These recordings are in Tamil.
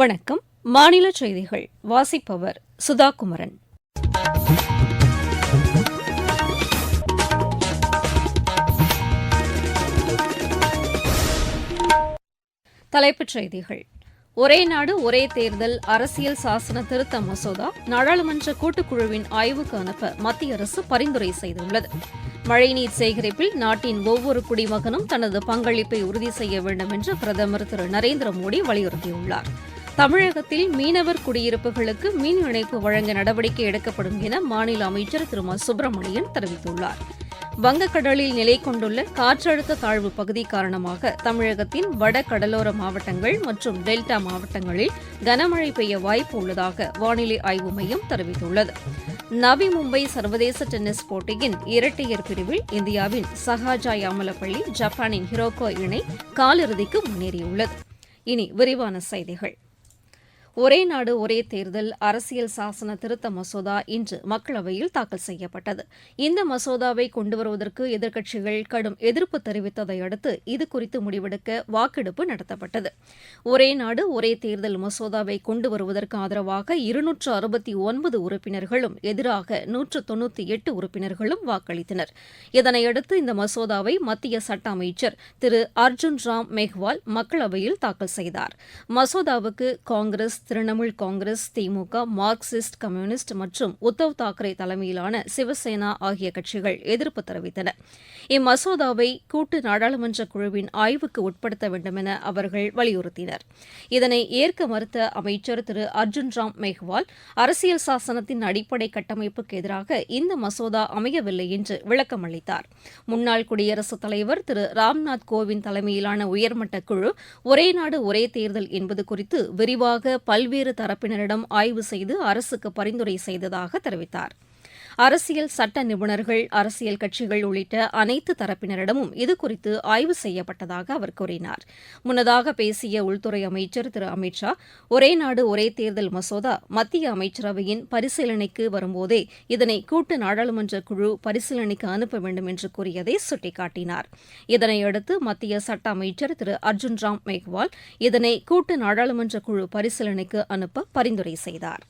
வணக்கம். மாநில செய்திகள். வாசிப்பவர் சுதா குமரன் தலைப்புச் செய்திகள். ஒரே நாடு ஒரே தேர்தல் அரசியல் சாசன திருத்த மசோதா நாடாளுமன்ற கூட்டுக்குழுவின் ஆய்வுக்கு அனுப்ப மத்திய அரசு பரிந்துரை செய்துள்ளது. மழைநீர் சேகரிப்பில் நாட்டின் ஒவ்வொரு குடிமகனும் தனது பங்களிப்பை உறுதி செய்ய வேண்டும் என்று பிரதமர் திரு நரேந்திர மோடி வலியுறுத்தியுள்ளார். தமிழகத்தில் மீனவர் குடியிருப்புகளுக்கு மின் இணைப்பு வழங்க நடவடிக்கை எடுக்கப்படும் என மாநில அமைச்சர் திரு மா சுப்பிரமணியன் தெரிவித்துள்ளார். வங்கக்கடலில் நிலை கொண்டுள்ள காற்றழுத்த தாழ்வு பகுதி காரணமாக தமிழகத்தின் வட கடலோர மாவட்டங்கள் மற்றும் டெல்டா மாவட்டங்களில் கனமழை பெய்ய வாய்ப்பு உள்ளதாக வானிலை ஆய்வு மையம் தெரிவித்துள்ளது. நவி மும்பை சர்வதேச டென்னிஸ் போட்டியின் இரட்டையர் பிரிவில் இந்தியாவின் சஹாஜா யாமலப்பள்ளி ஜப்பானின் ஹிரோகோ இணை காலிறுதிக்கு முன்னேறியுள்ளது. இனி விரிவான செய்திகள். ஒரே நாடு ஒரே தேர்தல் அரசியல் சாசன திருத்த மசோதா இன்று மக்களவையில் தாக்கல் செய்யப்பட்டது. இந்த மசோதாவை கொண்டுவருவதற்கு எதிர்க்கட்சிகள் கடும் எதிர்ப்பு தெரிவித்ததை அடுத்து இது குறித்து முடிவெடுக்க வாக்கெடுப்பு நடத்தப்பட்டது. ஒரே நாடு ஒரே தேர்தல் மசோதாவை கொண்டு வருவதற்கு ஆதரவாக இருநூற்று அறுபத்தி ஒன்பது உறுப்பினர்களும் எதிராக நூற்று தொன்னூற்றி எட்டு உறுப்பினர்களும் வாக்களித்தனர். இதனையடுத்து இந்த மசோதாவை மத்திய சட்ட அமைச்சர் திரு அர்ஜுன் ராம் மெஹ்வால் மக்களவையில் தாக்கல் செய்தார். மசோதாவுக்கு காங்கிரஸ் திரிணாமுல் காங்கிரஸ் திமுக மார்க்சிஸ்ட் கம்யூனிஸ்ட் மற்றும் உத்தவ் தாக்கரே தலைமையிலான சிவசேனா ஆகிய கட்சிகள் எதிர்ப்பு தெரிவித்தன. இம்மசோதாவை கூட்டு நாடாளுமன்ற குழுவின் ஆய்வுக்கு உட்படுத்த வேண்டுமென அவர்கள் வலியுறுத்தினர். இதனை ஏற்க மறுத்த அமைச்சர் திரு அர்ஜுன் ராம் மேஹ்வால் அரசியல் சாசனத்தின் அடிப்படை கட்டமைப்புக்கு எதிராக இந்த மசோதா அமையவில்லை என்று விளக்கம் அளித்தார். முன்னாள் குடியரசுத் தலைவர் திரு ராம்நாத் கோவிந்த் தலைமையிலான உயர்மட்ட குழு ஒரே நாடு ஒரே தேர்தல் என்பது குறித்து விரிவாக பல்வேறு தரப்பினரிடம் ஆய்வு செய்து அரசுக்கு பரிந்துரை செய்ததாக தெரிவித்தார். அரசியல் சட்ட நிபுணர்கள் அரசியல் கட்சிகள் உள்ளிட்ட அனைத்து தரப்பினரிடமும் இதுகுறித்து ஆய்வு செய்யப்பட்டதாக அவர் கூறினார். முன்னதாக பேசிய உள்துறை அமைச்சர் திரு. அமித் ஷா ஒரே நாடு ஒரே தேர்தல் மசோதா மத்திய அமைச்சரவையின் பரிசீலனைக்கு வரும்போதே இதனை கூட்டு நாடாளுமன்ற குழு பரிசீலனைக்கு அனுப்ப வேண்டும் என்று கூறியதை சுட்டிக்காட்டினார். இதனையடுத்து மத்திய சட்ட அமைச்சர் திரு. அர்ஜுன் ராம் மேக்வால் இதனை கூட்டு நாடாளுமன்ற குழு பரிசீலனைக்கு அனுப்ப பரிந்துரை செய்தார்.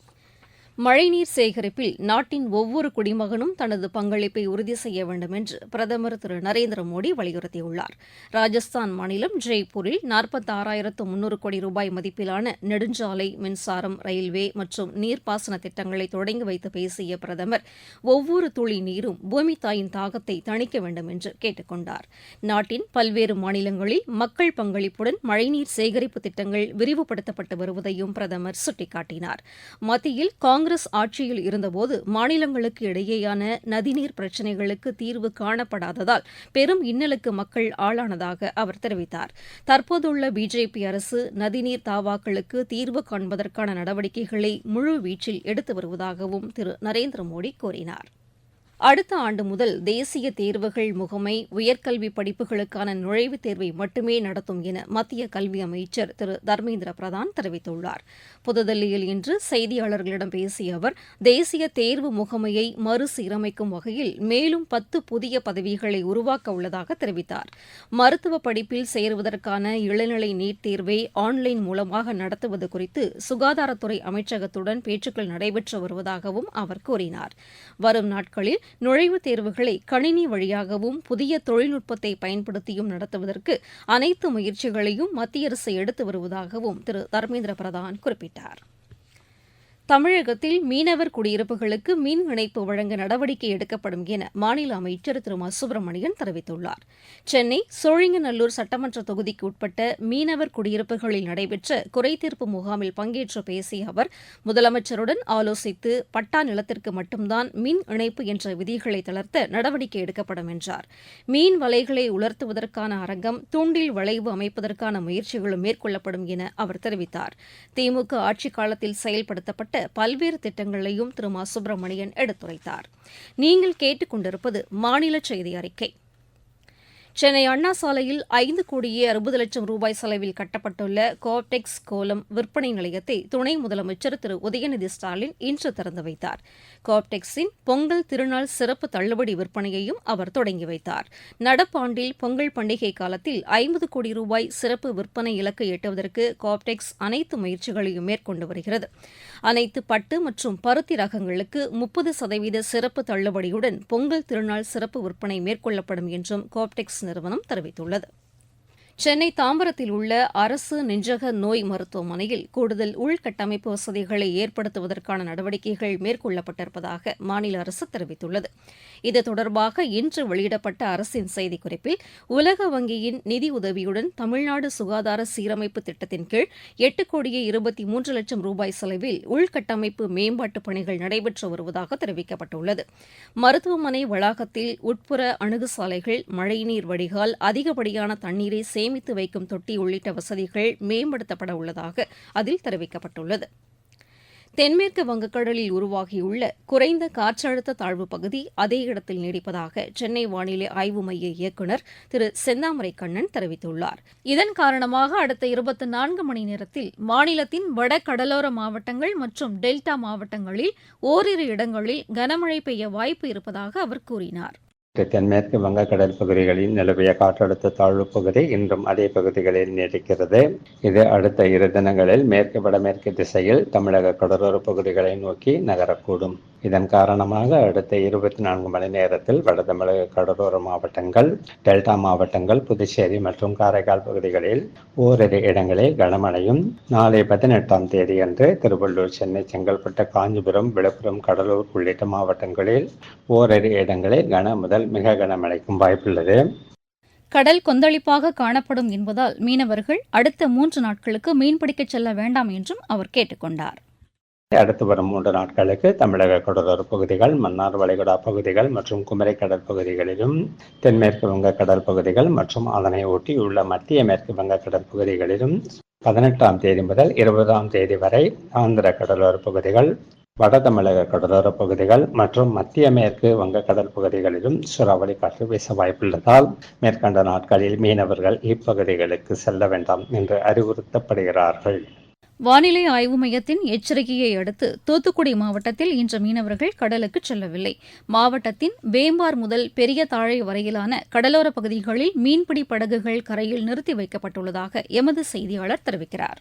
மழைநீர் சேகரிப்பில் நாட்டின் ஒவ்வொரு குடிமகனும் தனது பங்களிப்பை உறுதி செய்ய வேண்டும் என்று பிரதமர் திரு நரேந்திர மோடி வலியுறுத்தியுள்ளார். ராஜஸ்தான் மாநிலம் ஜெய்ப்பூரில் நாற்பத்தாறாயிரத்து முன்னூறு கோடி ரூபாய் மதிப்பிலான நெடுஞ்சாலை மின்சாரம் ரயில்வே மற்றும் நீர்ப்பாசன திட்டங்களை தொடங்கி வைத்து பேசிய பிரதமர் ஒவ்வொரு துளி நீரும் பூமி தாயின் தாகத்தை தணிக்க வேண்டும் என்று கேட்டுக் கொண்டார் நாட்டின் பல்வேறு மாநிலங்களில் மக்கள் பங்களிப்புடன் மழைநீர் சேகரிப்பு திட்டங்கள் விரிவுபடுத்தப்பட்டு வருவதையும் பிரதமர் சுட்டிக்காட்டினார். மத்தியில் காங்கிரஸ் காங்கிரஸ் ஆட்சியில் இருந்தபோது மாநிலங்களுக்கு இடையேயான நதிநீர் பிரச்சினைகளுக்கு தீர்வு காணப்படாததால் பெரும் இன்னலுக்கு மக்கள் ஆளானதாக அவர் தெரிவித்தார். தற்போதுள்ள பிஜேபி அரசு நதிநீர் தாவாக்களுக்கு தீர்வு காண்பதற்கான நடவடிக்கைகளை முழுவீச்சில் எடுத்து வருவதாகவும் திரு நரேந்திர மோடி கூறினார். அடுத்த ஆண்டு முதல் தேசிய தேர்வுகள் முகமை உயர்கல்வி படிப்புகளுக்கான நுழைவுத் தேர்வை மட்டுமே நடத்தும் என மத்திய கல்வி அமைச்சர் திரு தர்மேந்திர பிரதான் தெரிவித்துள்ளார். புதுதில்லியில் இன்று செய்தியாளர்களிடம் பேசிய அவர் தேசிய தேர்வு முகமையை மறுசீரமைக்கும் வகையில் மேலும் பத்து புதிய பதவிகளை உருவாக்க உள்ளதாக தெரிவித்தார். மருத்துவ படிப்பில் சேருவதற்கான இளநிலை நீட் தேர்வை ஆன்லைன் மூலமாக நடத்துவது குறித்து சுகாதாரத்துறை அமைச்சகத்துடன் பேச்சுக்கள் நடைபெற்று வருவதாகவும் அவர் கூறினார். வரும் நாட்களில் நுழைவுத் தேர்வுகளை கணினி வழியாகவும் புதிய தொழில்நுட்பத்தை பயன்படுத்தியும் நடத்துவதற்கு அனைத்து முயற்சிகளையும் மத்திய அரசு எடுத்து வருவதாகவும் திரு தர்மேந்திர பிரதான் குறிப்பிட்டார். தமிழகத்தில் மீனவர் குடியிருப்புகளுக்கு மின் இணைப்பு வழங்க நடவடிக்கை எடுக்கப்படும் என மாநில அமைச்சர் திரு மா. சுப்பிரமணியன் தெரிவித்துள்ளார். சென்னை சோழிங்கநல்லூர் சட்டமன்ற தொகுதிக்கு உட்பட்ட மீனவர் குடியிருப்புகளில் நடைபெற்ற குறைதீர்ப்பு முகாமில் பங்கேற்று பேசிய அவர் முதலமைச்சருடன் ஆலோசித்து பட்டா நிலத்திற்கு மட்டும்தான் மின் இணைப்பு என்ற விதிகளை தளர்த்த நடவடிக்கை எடுக்கப்படும் என்றார். மீன் வலைகளை உலர்த்துவதற்கான அரங்கம் தூண்டில் வளைவு அமைப்பதற்கான முயற்சிகளும் மேற்கொள்ளப்படும் என அவர் தெரிவித்தார். திமுக ஆட்சிக் காலத்தில் செயல்படுத்தப்பட்ட பல்வேறு திட்டங்களையும் திரு. மா. சுப்பிரமணியன் எடுத்துரைத்தார். நீங்கள் கேட்டுக்கொண்டிருப்பது மாநில செய்தி அறிக்கை. சென்னை அண்ணா சாலையில் ஐந்து கோடியே அறுபது லட்சம் ரூபாய் செலவில் கட்டப்பட்டுள்ள கோப்டெக்ஸ் கோலம் விற்பனை நிலையத்தை துணை முதலமைச்சர் திரு உதயநிதி ஸ்டாலின் இன்று திறந்து வைத்தார். கோப்டெக்ஸின் பொங்கல் திருநாள் சிறப்பு தள்ளுபடி விற்பனையையும் அவர் தொடங்கி வைத்தார். நடப்பாண்டில் பொங்கல் பண்டிகை காலத்தில் ஐம்பது கோடி ரூபாய் சிறப்பு விற்பனை இலக்கை எட்டுவதற்கு கோப்டெக்ஸ் அனைத்து முயற்சிகளையும் மேற்கொண்டு வருகிறது. அனைத்து பட்டு மற்றும் பருத்தி ரகங்களுக்கு முப்பது சதவீத சிறப்பு தள்ளுபடியுடன் பொங்கல் திருநாள் சிறப்பு விற்பனை மேற்கொள்ளப்படும் என்றும் கோப்டெக்ஸ் நிறுவனம் தெரிவித்துள்ளது சென்னை தாம்பரத்தில் உள்ள அரசு நெஞ்சக நோய் மருத்துவமனையில் கூடுதல் உள்கட்டமைப்பு வசதிகளை ஏற்படுத்துவதற்கான நடவடிக்கைகள் மேற்கொள்ளப்பட்டிருப்பதாக மாநில அரசு தெரிவித்துள்ளது. இது தொடர்பாக இன்று வெளியிடப்பட்ட அரசின் செய்திக்குறிப்பில் உலக வங்கியின் நிதி உதவியுடன் தமிழ்நாடு சுகாதார சீரமைப்பு திட்டத்தின் கீழ் எட்டு கோடியே இருபத்தி மூன்று லட்சம் ரூபாய் செலவில் உள்கட்டமைப்பு மேம்பாட்டுப் பணிகள் நடைபெற்று வருவதாக தெரிவிக்கப்பட்டுள்ளது. மருத்துவமனை வளாகத்தில் உட்புற அணுகுசாலைகள் மழைநீர் வடிகால் அதிகப்படியான தண்ணீரை சேமித்து வைக்கும் தொட்டி உள்ளிட்ட வசதிகள் மேம்படுத்தப்பட உள்ளதாக அதில் தெரிவிக்கப்பட்டுள்ளது. தென்மேற்கு வங்கக்கடலில் உருவாகியுள்ள குறைந்த காற்றழுத்த தாழ்வு பகுதி அதே இடத்தில் நீடிப்பதாக சென்னை வானிலை ஆய்வு மைய இயக்குநர் திரு செந்தாமரை கண்ணன் தெரிவித்துள்ளார். இதன் காரணமாக அடுத்த இருபத்தி நான்கு மணி நேரத்தில் மாநிலத்தின் வட கடலோர மாவட்டங்கள் மற்றும் டெல்டா மாவட்டங்களில் ஓரிரு இடங்களில் கனமழை பெய்ய வாய்ப்பு இருப்பதாக அவர் கூறினார். தென்மேற்கு வங்கக்கடல் பகுதிகளில் நிலவிய காற்றழுத்த தாழ்வு பகுதி இன்றும் அதே பகுதிகளில் நீடிக்கிறது. இது அடுத்த இரு தினங்களில் மேற்கு வடமேற்கு திசையில் தமிழக கடலோர பகுதிகளை நோக்கி நகரக்கூடும். இதன் காரணமாக அடுத்த இருபத்தி நான்கு மணி நேரத்தில் வட தமிழக கடலோர மாவட்டங்கள் டெல்டா மாவட்டங்கள் புதுச்சேரி மற்றும் காரைக்கால் பகுதிகளில் ஓரிரு இடங்களில் கனமழையும் நாளை பதினெட்டாம் தேதி அன்று திருவள்ளூர் சென்னை செங்கல்பட்டு காஞ்சிபுரம் விழுப்புரம் கடலூர் உள்ளிட்ட மாவட்டங்களில் ஓரிரு இடங்களில் கன முதல் மிக கனமழைக்கும் வாய்ப்புள்ளது. கடல் கொந்தளிப்பாக காணப்படும் என்பதால் மீனவர்கள் அடுத்த மூன்று நாட்களுக்கு மீன்பிடிக்கச் செல்ல வேண்டாம் என்றும் அவர் கேட்டுக் கொண்டார். அடுத்து வரும் மூன்று நாட்களுக்கு தமிழக கடலோர பகுதிகள் மன்னார் வளைகுடா பகுதிகள் மற்றும் குமரி கடல் பகுதிகளிலும் தென்மேற்கு வங்க கடல் பகுதிகள் மற்றும் அதனை ஒட்டியுள்ள மத்திய மேற்கு வங்க கடல் பகுதிகளிலும் பதினெட்டாம் தேதி முதல் இருபதாம் தேதி வரை ஆந்திர கடலோர பகுதிகள் வட தமிழக கடலோர பகுதிகள் மற்றும் மத்திய மேற்கு வங்கக்கடல் பகுதிகளிலும் சூறாவளி காற்று வீச வாய்ப்புள்ளதால் மேற்கண்ட நாட்களில் மீனவர்கள் இப்பகுதிகளுக்கு செல்ல வேண்டாம் என்று அறிவுறுத்தப்படுகிறார்கள். வானிலை ஆய்வு மையத்தின் எச்சரிக்கையை அடுத்து தூத்துக்குடி மாவட்டத்தில் இன்று மீனவர்கள் கடலுக்கு செல்லவில்லை. மாவட்டத்தின் வேம்பார் முதல் பெரிய தாழை வரையிலான கடலோர பகுதிகளில் மீன்பிடி படகுகள் கரையில் நிறுத்தி வைக்கப்பட்டுள்ளதாக எமது செய்தியாளர் தெரிவிக்கிறார்.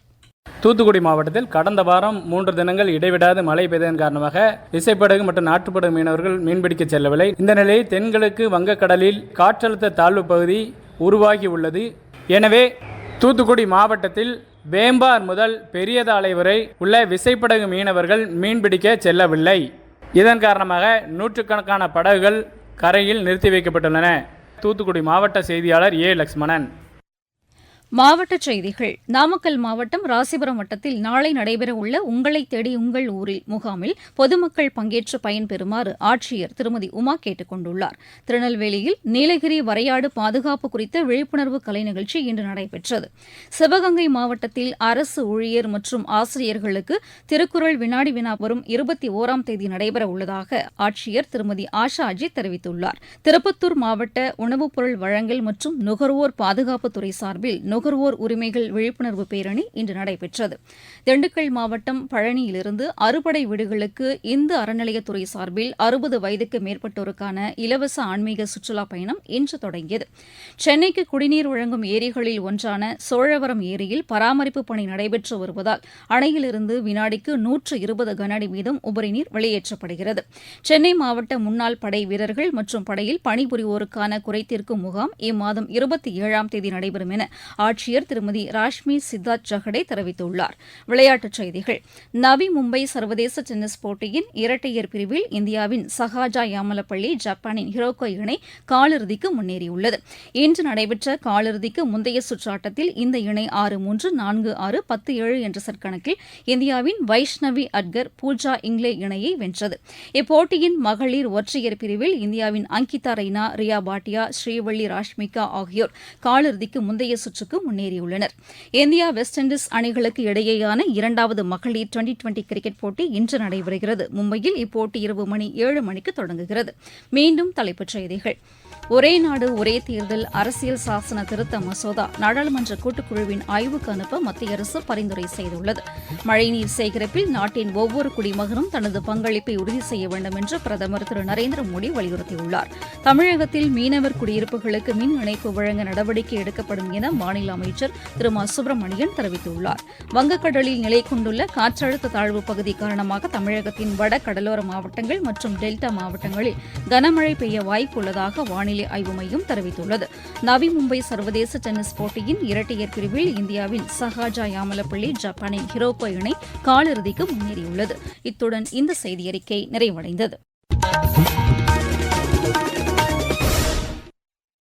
தூத்துக்குடி மாவட்டத்தில் கடந்த வாரம் மூன்று தினங்கள் இடைவிடாது மழை பெய்ததன் காரணமாக விசைப்படகு மற்றும் நாட்டுப்படகு மீனவர்கள் மீன்பிடிக்க செல்லவில்லை. இந்த நிலையில் தென்கிழக்கு வங்கக்கடலில் காற்றழுத்த தாழ்வு பகுதி உருவாகி உள்ளது. எனவே தூத்துக்குடி மாவட்டத்தில் வேம்பார் முதல் பெரியதாலை வரை உள்ள விசைப்படகு மீனவர்கள் மீன்பிடிக்க செல்லவில்லை. இதன் காரணமாக நூற்றுக்கணக்கான படகுகள் கரையில் நிறுத்தி வைக்கப்பட்டுள்ளன. தூத்துக்குடி மாவட்ட செய்தியாளர் ஏ. லக்ஷ்மணன். மாவட்டச் செய்திகள். நாமக்கல் மாவட்டம் ராசிபுரம் வட்டத்தில் நாளை நடைபெறவுள்ள உங்களை தேடி உங்கள் ஊரில் முகாமில் பொதுமக்கள் பங்கேற்று பயன்பெறுமாறு ஆட்சியர் திருமதி உமா கேட்டுக் கொண்டுள்ளார். திருநெல்வேலியில் நீலகிரி வரையாடு பாதுகாப்பு குறித்த விழிப்புணர்வு கலை நிகழ்ச்சி இன்று நடைபெற்றது. சிவகங்கை மாவட்டத்தில் அரசு ஊழியர் மற்றும் ஆசிரியர்களுக்கு திருக்குறள் வினாடி வினா வரும் இருபத்தி ஓராம் தேதி நடைபெற உள்ளதாக ஆட்சியர் திருமதி ஆஷா அஜித் தெரிவித்துள்ளார். திருப்பத்தூர் மாவட்ட உணவுப் பொருள் வழங்கல் மற்றும் நுகர்வோர் பாதுகாப்புத்துறை சார்பில் நுகர்வோர் உரிமைகள் விழிப்புணர்வு பேரணி இன்று நடைபெற்றது. திண்டுக்கல் மாவட்டம் பழனியிலிருந்து அறுபடை வீடுகளுக்கு இந்து அறநிலையத்துறை சார்பில் அறுபது வயதுக்கு மேற்பட்டோருக்கான இலவச ஆன்மீக சுற்றுலா பயணம் இன்று தொடங்கியது. சென்னைக்கு குடிநீர் வழங்கும் ஏரிகளில் ஒன்றான சோழவரம் ஏரியில் பராமரிப்பு பணி நடைபெற்று வருவதால் அணையிலிருந்து வினாடிக்கு நூற்று இருபது கனஅடி வீதம் உபரிநீர் வெளியேற்றப்படுகிறது. சென்னை மாவட்ட முன்னாள் படை வீரர்கள் மற்றும் படையில் பணிபுரிவோருக்கான குறைத்தீர்க்கும் முகாம் இம்மாதம் இருபத்தி ஏழாம் தேதி நடைபெறும் என ஆட்சியர் திருமதி ராஷ்மி சித்தார்த் ஜஹடே தெரிவித்துள்ளார். விளையாட்டுச் செய்திகள். நவி மும்பை சர்வதேச டென்னிஸ் போட்டியின் இரட்டையர் பிரிவில் இந்தியாவின் சஹாஜா யாமலப்பள்ளி ஜப்பானின் ஹிரோகோ இணை காலிறுதிக்கு முன்னேறியுள்ளது. இன்று நடைபெற்ற காலிறுதிக்கு முந்தைய சுற்று ஆட்டத்தில் இந்த இணை ஆறு மூன்று நான்கு ஆறு பத்து ஏழு என்ற சற்கணக்கில் இந்தியாவின் வைஷ்ணவி அட்கர் பூஜா இங்லே இணையை வென்றது. இப்போட்டியின் மகளிர் ஒற்றையர் பிரிவில் இந்தியாவின் அங்கிதா ரெய்னா ரியா பாட்டியா ஸ்ரீவள்ளி ராஷ்மிகா ஆகியோர் காலிறுதிக்கு முந்தைய சுற்றுக்கு சுற்றுக்கு முன்னேறியுள்ளனர். இந்தியா வெஸ்ட் இண்டீஸ் அணிகளுக்கு இடையேயான இரண்டாவது மகளிர் டுவெண்டி டுவெண்டி கிரிக்கெட் போட்டி இன்று நடைபெறுகிறது. மும்பையில் இப்போட்டி இரவு மணி ஏழு மணிக்கு தொடங்குகிறது. மீண்டும் தலைப்புச் செய்திகள். ஒரே நாடு ஒரே தேர்தல் அரசியல் சாசன திருத்த மசோதா நாடாளுமன்ற கூட்டுக்குழுவின் ஆய்வுக்கு அனுப்ப மத்திய அரசு பரிந்துரை செய்துள்ளது. மழைநீர் சேகரிப்பில் நாட்டின் ஒவ்வொரு குடிமகனும் தனது பங்களிப்பை உறுதி செய்ய வேண்டும் என்று பிரதமர் திரு. நரேந்திர மோடி வலியுறுத்தியுள்ளார். தமிழகத்தில் மீனவர் குடியிருப்புகளுக்கு மின் இணைப்பு வழங்க நடவடிக்கை எடுக்கப்படும் என மாநில மாநில அமைச்சர் திரு மா. சுப்பிரமணியன் தெரிவித்துள்ளார். வங்கக்கடலில் நிலை கொண்டுள்ள காற்றழுத்த தாழ்வு பகுதி காரணமாக தமிழகத்தின் வட கடலோர மாவட்டங்கள் மற்றும் டெல்டா மாவட்டங்களில் கனமழை பெய்ய வாய்ப்புள்ளதாக வானிலை ஆய்வு மையம் தெரிவித்துள்ளது. நவி மும்பை சர்வதேச டென்னிஸ் போட்டியின் இரட்டையர் பிரிவில் இந்தியாவின் சஹாஜா யாமலப்பள்ளி ஜப்பானின் ஹிரோகோ இணை காலிறுதிக்கு முன்னேறியுள்ளது. இத்துடன் இந்த செய்தியறிக்கை நிறைவடைந்தது.